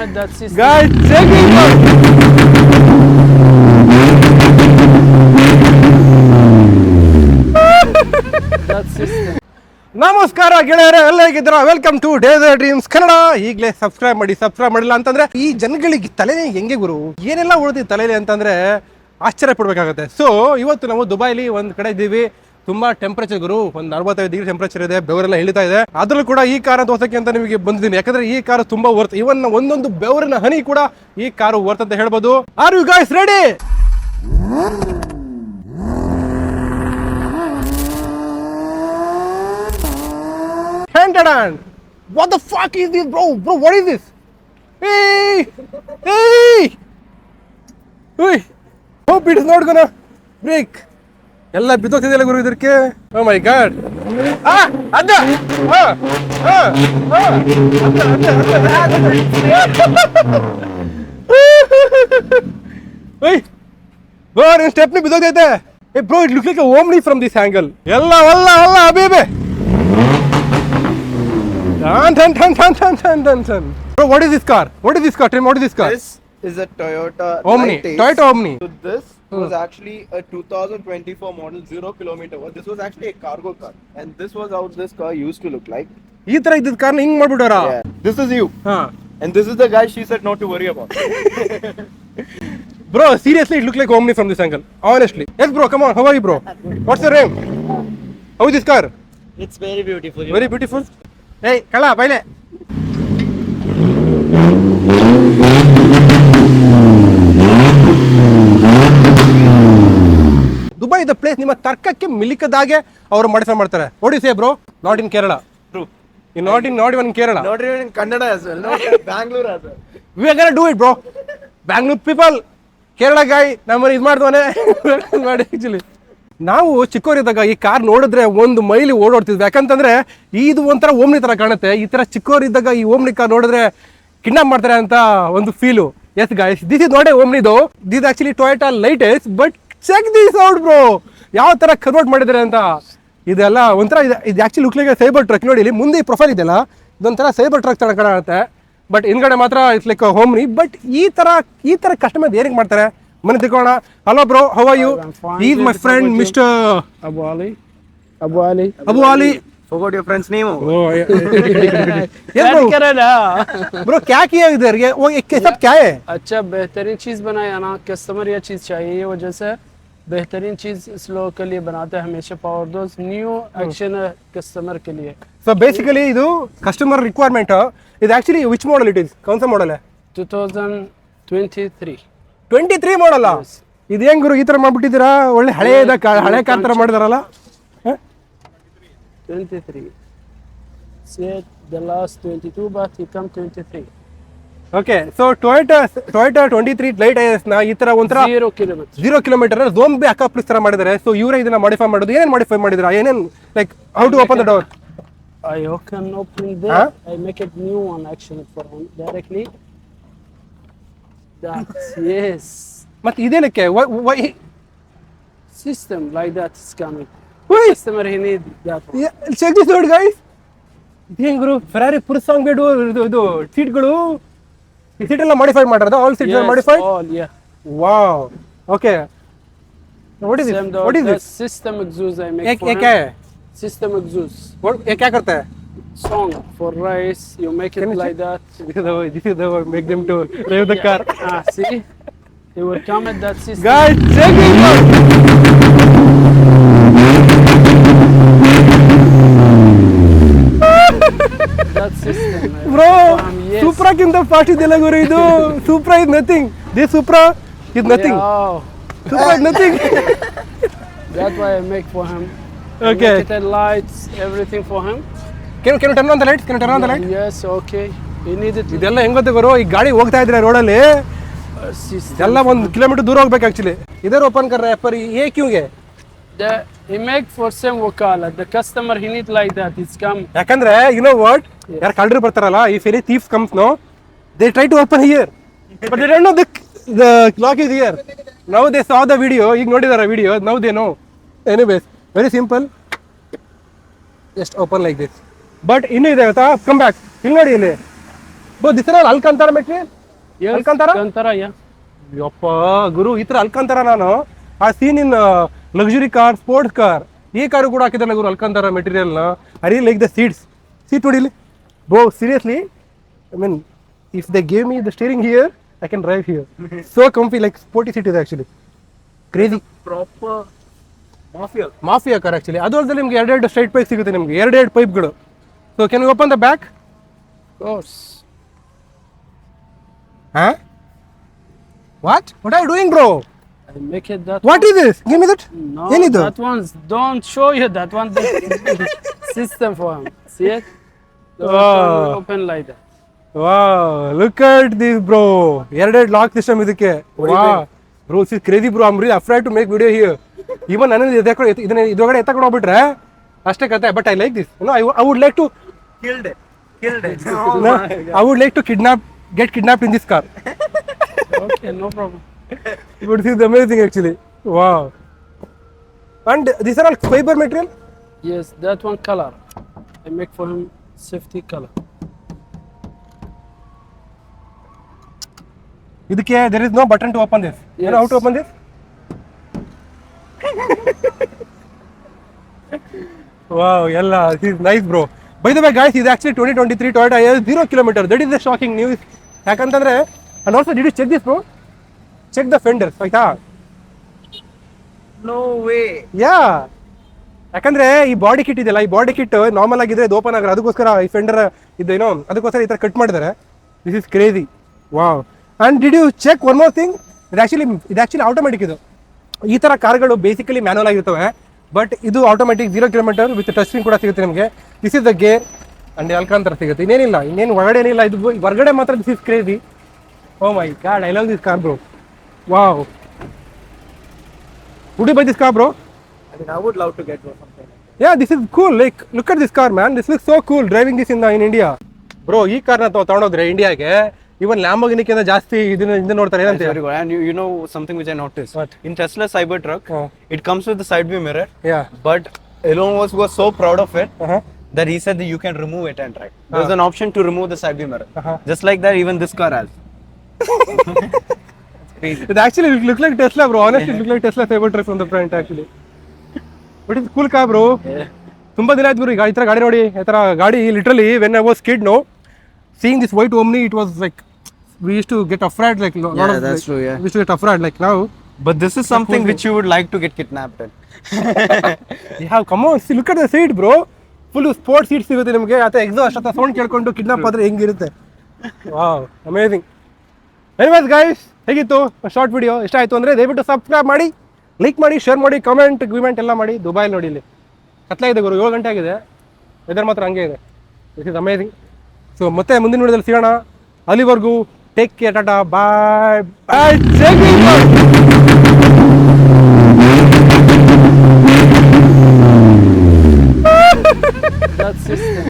Guys, check it out. ನಮಸ್ಕಾರ ಗೆಳೆಯರೇ ಎಲ್ಲ ಹೇಗಿದ್ದೀರಾ welcome to day the dreams Kannada ಈಗಲೇ ಸಬ್ಸ್ಕ್ರೈಬ್ ಮಾಡಿ ಸಬ್ಸ್ಕ್ರೈಬ್ ಮಾಡಿಲ್ಲ ಅಂತಂದ್ರೆ ಈ ಜನಗಳಿಗೆ ತಲೆನೇ ಹೆಂಗೆ ಗುರು? ಏನೆಲ್ಲ ಉಳಿದಿ ತಲೆಲಿ ಅಂತಂದ್ರೆ ಆಶ್ಚರ್ಯ ಪಡ್ಬೇಕಾಗತ್ತೆ. ಸೊ ಇವತ್ತು ನಾವು ದುಬೈಲಿ ಒಂದು ಕಡೆ ಇದ್ದೀವಿ. ತುಂಬಾ ಟೆಂಪರೇಚರ್ ಗುರು ಒಂದು ಅರವತ್ತೈದು ಡಿಗ್ರಿ ಟೆಂಪರೇಚರ್ ಇದೆ ಬೆವರೆಲ್ಲ ಇಳಿತಾ ಇದೆ ಅದ್ರಲ್ಲೂ ಕೂಡ ಈ ಕಾರ್ ತೋರ್ಸಕ್ಕೆ ಅಂತ ನಿಮಗೆ ಬಂದಿದ್ದೀನಿ ಯಾಕಂದ್ರೆ ಈ ಕಾರು ತುಂಬಾ ವರ್ತ್ ಇವನ್ ಒಂದೊಂದು ಬೆವರಿನ ಹನಿ ಕೂಡ ಈ ಕಾರು ವರ್ತ್ ಅಂತ ಹೇಳ್ಬೋದು are you guys ready What the fuck is this, bro? Bro, what is this? Hey! Hey! Hey! Hope it is not gonna break. ಎಲ್ಲ ಬಿದ್ದೋಗ್ತಿದೆಯಲ್ಲ ಗುರು ಇದಕ್ಕೆ ಓ ಮೈ ಗಾಡ್ ಆ ಅದ ಆ ಆ ಆ ಅದ ಅದ ಓಯ್ ಬ್ರೋ ನಿನ್ ಸ್ಟೆಪ್ನಿ ಬಿದ್ದೋಗೈತೆ ಏ bro it look like Omni from this angle ಎಲ್ಲ ಅಲ್ಲ ಅಲ್ಲ ಅಬೇಬೆ Dun, dun, dun, dun, dun, dun, dun, dun. Bro, what is this car? What is this car? Tell me, what is this car? This is a Toyota Omni. Light Ace. Toyota Omni. So this was actually a 2024 model, zero kilometer. one. This was actually a cargo car, and this was how this car used to look like. ಈ ತರ ಇದ್ದಿದ್ ಕಾರ್ನ ಹಿಂಗ್ ಮಾಡ್ಬಿಟ್ಟಾರ Yeah. This is you, ಹಾ and this is the guy she said not to worry about. Bro seriously it look like Omni from this angle honestly yes bro come on how are you bro what's your name how this car It's very beautiful. Very beautiful ಏಯ್ ಕಳ್ಳ ಬೈಲೆ Dubai the place ನಿಮ್ಮ ತರ್ಕಕ್ಕೆ ಮಿಲಿಕದಾಗೆ ಅವರು ಮಾಡಿಸ ಮಾಡ್ತಾರೆ. ನೋಡಿ say bro not in Kerala. In not in not even in Kerala ನೋಡಿ in Bangalore we are gonna do it bro Bangalore people Kerala guy ನಮ್ಮನ್ನ ಇದು ಮಾಡ್ದವನೆ. ಮಾಡಿ ಆಕ್ಚುಲಿ ನಾವು ಚಿಕ್ಕವರಿದ್ದಾಗ ಈ ಕಾರ್ ನೋಡಿದ್ರೆ ಒಂದು ಮೈಲಿ ಓಡಾಡ್ತಿದ್ವಿ. ಯಾಕಂತಂದ್ರೆ ಇದು ಒಂಥರ ಓಮ್ನಿ ತರ ಕಾಣುತ್ತೆ. ಈ ತರ ಚಿಕ್ಕವರಿದ್ದಾಗ ಈ ಓಮ್ನಿ ಕಾರ್ ನೋಡಿದ್ರೆ ಕಿಡ್ನಾಪ್ ಮಾಡ್ತಾರೆ ಅಂತ ಒಂದು feel yes guys this is not a ಓಮ್ನಿದು. This actually Toyota light but check this out bro ಯಾವ ತರ ಕನ್ವರ್ಟ್ ಮಾಡಿದ್ದಾರೆ ಅಂತ ಇದೆಲ್ಲ ಒಂಥರ ಇದು ಇದು ಆಕ್ಚುಲಿ ಲುಕ್ ಸೈಬರ್ ಟ್ರಕ್ ನೋಡಿ ಇಲ್ಲಿ ಮುಂದೆ ಪ್ರೊಫೈಲ್ ಇದೆಯಲ್ಲ ಇದೊಂಥರ ಸೈಬರ್ ಟ್ರಕ್ ತರ ಕಾಣುತ್ತೆ ಬಟ್ ಹಿಂದ್ಗಡೆ ಮಾತ್ರ ಇಟ್ಸ್ ಲೈಕ್ ಹೋಮ್ನಿ ಬಟ್ ಈ ತರ ಈ ತರ ಕಸ್ಟಮರ್ ಏನಕ್ಕೆ ಮಾಡ್ತಾರೆ ಮನೆ ತಿಳ್ಕೋಣ hello bro how are you I'm fine. Is my Good, friend how about you? Mister Abu Ali. Abu Ali. Abu Ali Forgot your friend's name. क्या करे ना ब्रो क्या किया इधर ये वो ये सब क्या है अच्छा बेहतरीन चीज़ बनाया ना कस्टमर ये चीज़ चाहिए ये वजह से बेहतरीन चीज़ इस लोग के लिए बनाते हैं हमेशा पावर डोज न्यू एक्शन है कस्टमर के लिए ಸೊ ಬೇಸಿಕಲಿ ಇದು ಕಸ್ಟಮರ್ ರಿಕ್ವೈರ್ಮೆಂಟ್ ಇದು actually which model it is Kaun ಸ ಮಾಡಲ್ 2023 ಟ್ವೆಂಟಿ ತ್ರೀ ಮಾಡಲ್ಲ ಇದು ಹೆಂಗ್ ಗುರು ಈ ತರ ಮಾಡ್ಬಿಟ್ಟಿದ್ದೀರಾ ಒಳ್ಳೆ ಹಳೆಯದ ಕಾ- ಹಳೆ ಕಾರ್ ತರ ಮಾಡಿದಾರಲ್ಲ ಹ? 23 said the last 22 but he come 23 okay so Toyota Toyota twenty three light ಐಎಸ್ನ ಈ ತರ ಒಂಥರ ಜೀರೋ ಕಿಲೋಮೀಟರ್ ಜೋಮ್ ಬಿ ಅಕ್ಕ ಪ್ಲಿಸ್ ತರ ಮಾಡಿದರೆ ಸೊ ಇವರ ಇದನ್ನ ಮಾಡಿಫೈ ಮಾಡೋದು ಏನೇನು ಮಾಡಿಫೈ ಮಾಡಿದ್ರು? ಏನೇನ್ like how to open the door I woken open ಇದೆ I make it new on action for one directly that's yes ಮತ್ತೆ ಇದೇನಕ್ಕೆ? Why system like that is coming why system are he need that check this road guys ಇದೇನ್ ಗುರು? Ferrari Purosangue ಬೇಡು ಇದು ಟೀಟ್ಗಳು seat ಎಲ್ಲ modify ಮಾಡಿರೋದು all seats Yes, modified all yeah. Wow okay what is Same this door, what is the this system exhaust I make ये for ये him. क्या है System exhaust. What- ये क्या करता है Song for rice. You make it Can you like that. This is the this is the make them to drive the car. Ah, see? He will come at that system. Guys, check it out. bro ಸೂಪ್ರಕ್ಕಿಂತ fast ಇದೆಲ್ಲ ಗುರು ಇದು? ಸೂಪ್ರ ಇದ್ nothing the ಸೂಪ್ರಾ ಇದ್ nothing Supra ಇದ್ nothing that why I make for him okay it is lights everything for him can can turn on the light can turn on the light yes okay in need ಇದೆಲ್ಲ ಹೆಂಗ್ ಗೊತ್ತೆ ಈ ಗಾಡಿ ಹೋಗ್ತಾ ಇದ್ರೆ road ಅಲ್ಲಿ ಎಲ್ಲ ಒಂದು ಕಿಲೋಮೀಟರ್ ದೂರ ಹೋಗ್ಬೇಕು ಆಕ್ಚುಲಿ ಇದರ ಓಪನ್ ಕರ್ ಪರಿ ಏ ಕ್ಯೂ ಗೆ? The he make for same ವಕಾಲ the customer he need like that it's come ಯಾಕಂದ್ರೆ ಯು ನೋ ವಾಟ್ ಯಾರು ಕಳ್ಳರು ಬರ್ತಾರಲ್ಲ every thief comes no they try to open here but they don't know the the clock is here now they saw the video ಈಗ ನೋಡಿದಾರ video now they know anyways very simple just open like this but ಇನ್ನು ಇದೆ ಗೊತ್ತಾ? Come back ಇಲ್ಲಿ ನೋಡಿ ಇಲ್ಲಿ. Bro this Alcantara Alcantara? Alcantara, yeah. ಯಪ್ಪ ಗುರು ಈ ತರ ಅಲ್ಕಂತಾರ ನಾನು. ಆ seen in luxury car sports car ಈ ಕಾರು ಕೂಡ ಹಾಕಿದ್ದಾನೆ ಗುರು Alcantara ಮೆಟೀರಿಯಲ್ನ. I like the seats seat ನೋಡಿ bro Seriously I mean if they gave me the steering here I can drive here so comfy like sporty seat ಇದೆ actually crazy Proper mafia. Mafia car actually ಅದು ಅಲ್ಲದೆ ನಿಮ್ಗೆ ಎರಡೆರಡು straight pipe ಸಿಗುತ್ತೆ ನಿಮ್ಗೆ ಎರಡೆರಡು ಪೈಪ್ಗಳು so can you open the back Of course. ಹಾ what what are doing bro I make it that what is this give me that No, ಏನಿದು that one's don't show you that one the system for him. See it? The Wow. one open like that. ವಾ look at this bro ಎರಡೆರಡು lock system ಇದಕ್ಕೆ. ವಾ bro see crazy bro I'm really afraid to make video here even ನನ್ನ ಇದನ್ನ ಇದ್ರೊಳಗಡೆ ಎತ್ತಕೊಂಡು ಹೋಗ್ಬಿಟ್ರೆ ಅಷ್ಟೇ ಕತೆ but I like this no I I would like to Killed it. Killed it. I would like to kidnap get kidnap in this car Okay, no problem. But this amazing actually ವಾ and this are all fibre material Yes, that one color. I make for him. Safety colour ಇದಕ್ಕೆ there is no button to open this ಏನು how to open this wow ಎಲ್ಲ is nice bro by the way guys ಇದು actually twenty twenty three Toyota zero kilometre that is the shocking news ಯಾಕಂತಂದ್ರೆ and also did you check this bro check the fenders ಆಯ್ತಾ? No way ಯಾ ಯಾಕಂದ್ರೆ ಈ body kit ಇದೆಯಲ್ಲ, ಈ body kit normal ಆಗಿದ್ರೆ ಇದು open ಆಗಲ್ಲ ಅದಕ್ಕೋಸ್ಕರ ಈ ಫೆಂಡರ್ ಇದೇನೋ, ಅದಕ್ಕೋಸ್ಕರ ಈ ತರ ಕಟ್ ಮಾಡಿದ್ದಾರೆ this is crazy wow and did you check one more thing ಇದು ಆಕ್ಚುಲಿ ಇದು ಆಕ್ಚುಲಿ ಆಟೋಮೆಟಿಕ್ ಇದು. ಈ ತರ ಕಾರ್ಗಳು ಬೇಸಿಕಲಿ ಮ್ಯಾನುವಲ್ ಆಗಿರ್ತವೆ. ಬಟ್ ಇದು automatic zero kilometre with touch screen ಕೂಡ ಸಿಗುತ್ತೆ ನಿಮಗೆ. This is the gear and Alcantara ಸಿಗುತ್ತೆ. ಇನ್ನೇನಿಲ್ಲ, ಇನ್ನೇನು ಒಳಗಡೆ ಏನಿಲ್ಲ. ಇದು ಹೊರಗಡೆ ಮಾತ್ರ this is crazy oh my God I love this car bro wow would buy this car bro mean, I would love to get one something like that. Yeah, this is cool. Like, look at this car, man. This looks so cool driving this in the, in India. Bro ಈ ಕಾರ್ನ ತಗೊಂಡೋದ್ರೆ ಇಂಡಿಯಾಗೆ ಇವನ್ ಲ್ಯಾಂಬೋಗಿನಿಕ್ಕಿಂತ ಜಾಸ್ತಿ ಇದನ್ನ ಹಿಂದೆ ನೋಡ್ತಾರೆ ಏನಂತ That's very good. And you, you know something which I noticed? What? In Tesla Cybertruck, Oh. it comes with the side view mirror, yeah but Elon Musk was so proud of it Uh-huh. that he said that you can remove it and drive. There's an option to remove the side view mirror. Uh-huh. Just like that, even this car has. ಇದು actually look like Tesla bro honestly look like Tesla favour truck from the front actually But ಇದು cool car bro ತುಂಬಾ ದಿನ ಆಯ್ತು ಗುರು ಈಗ ಈ ತರ ಗಾಡಿ ನೋಡಿ ಈ ತರ ಗಾಡಿ literally when I was kid no seeing this white Omni it was like we used to get afraid like Yeah, that's true, yeah. We used to get afraid like ನಾವು But this is something which you would like to get kidnapped in. ಯಾವ come see look at the seat bro full sport seat ಸಿಗುತ್ತೆ ನಿಮಗೆ ಅಥವಾ exhaust ಅಥವಾ sound ಕೇಳ್ಕೊಂಡು kidnap ಆದ್ರೆ ಹೆಂಗಿರುತ್ತೆ. Wow amazing anyways guys ಹೇಗಿತ್ತು? ಶಾರ್ಟ್ ವಿಡಿಯೋ ಇಷ್ಟ ಆಯ್ತು ಅಂದ್ರೆ ದಯವಿಟ್ಟು ಸಬ್ಸ್ಕ್ರೈಬ್ ಮಾಡಿ. ಲೈಕ್ ಮಾಡಿ ಶೇರ್ ಮಾಡಿ ಕಮೆಂಟ್ ಗ್ವಿಮೆಂಟ್ ಎಲ್ಲ ಮಾಡಿ ದುಬೈ ನೋಡಿ ಇಲ್ಲಿ. ಕತ್ಲಾಗಿದೆ ಗುರು, ಏಳು ಗಂಟೆ ಆಗಿದೆ. ವೆದರ್ ಮಾತ್ರ ಹಂಗೆ ಇದೆ. ಇಟ್ ಇಸ್ ಅಮೇಝಿಂಗ್ ಸೊ ಮತ್ತೆ ಮುಂದಿನ ವಿಡಿಯೋದಲ್ಲಿ ಸಿಗೋಣ. ಅಲ್ಲಿವರೆಗೂ take care tata bye bye That's just